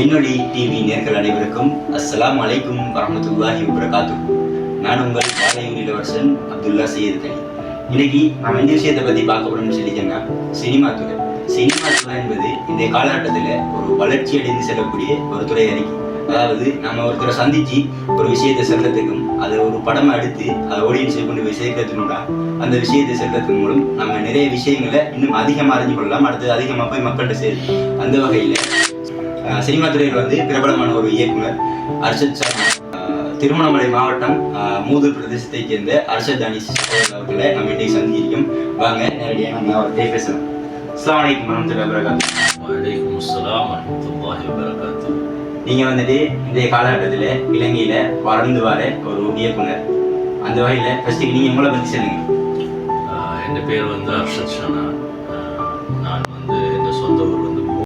விண்ணொலி TV நேர்கள் அனைவருக்கும் அஸ்லாம் அலைக்கும் வரமத்துல்லாஹி வரகாத்து நான் உங்கள் பாலையூர் இளவரசன் அப்துல்லா சையத் அலி. இன்னைக்கு நம்ம இந்த விஷயத்தை பற்றி பார்க்க போறோம்னு சொல்லி சினிமா துறை. சினிமா துறை என்பது இந்த காலகட்டத்தில் ஒரு வளர்ச்சி அடைந்து செல்லக்கூடிய ஒரு துறை அறிக்கை. அதாவது நம்ம ஒருத்தரை சந்திச்சு ஒரு விஷயத்தை செல்றதுக்கும் அதை ஒரு படமா எடுத்து அதை ஓடியன்ஸை கொண்டு போய் சேர்க்கறதுக்குண்டா அந்த விஷயத்தை செல்றதன் மூலம் நம்ம நிறைய விஷயங்களை இன்னும் அதிகமாக அறிஞ்சு கொள்ளலாம் அடுத்து அதிகமாக போய் மக்கள்கிட்ட சேரும். அந்த வகையில் சினிமா துறையில் வந்து பிரபலமான ஒரு இயக்குனர் அர்ஷத் சர்மா அஹ் திருவண்ணாமலை மாவட்டம் மூதூர் பிரதேசத்தைச் சேர்ந்த அர்ஷத் அனிஸ் அவர்களை நம்ம இன்னைக்கு சந்திக்கிறோம். வாங்க நேரடியாக நம்ம அவர்கிட்ட பேசலாம். அஸ்லாம் வலைக்கம் வரமத்துல்லாஹி வரகாத்து வலைக்கும் வரமத்துல்லாஹி நீங்கள் வந்துட்டு இன்றைய காலகட்டத்தில் இலங்கையில் வளர்ந்து வர ஒரு இயக்குனர். அந்த வகையில் ஃபஸ்ட்டுக்கு நீங்கள் உங்களை பற்றி சொல்லுங்கள் என் பேர் வந்து அர்ஷத் ஷானா.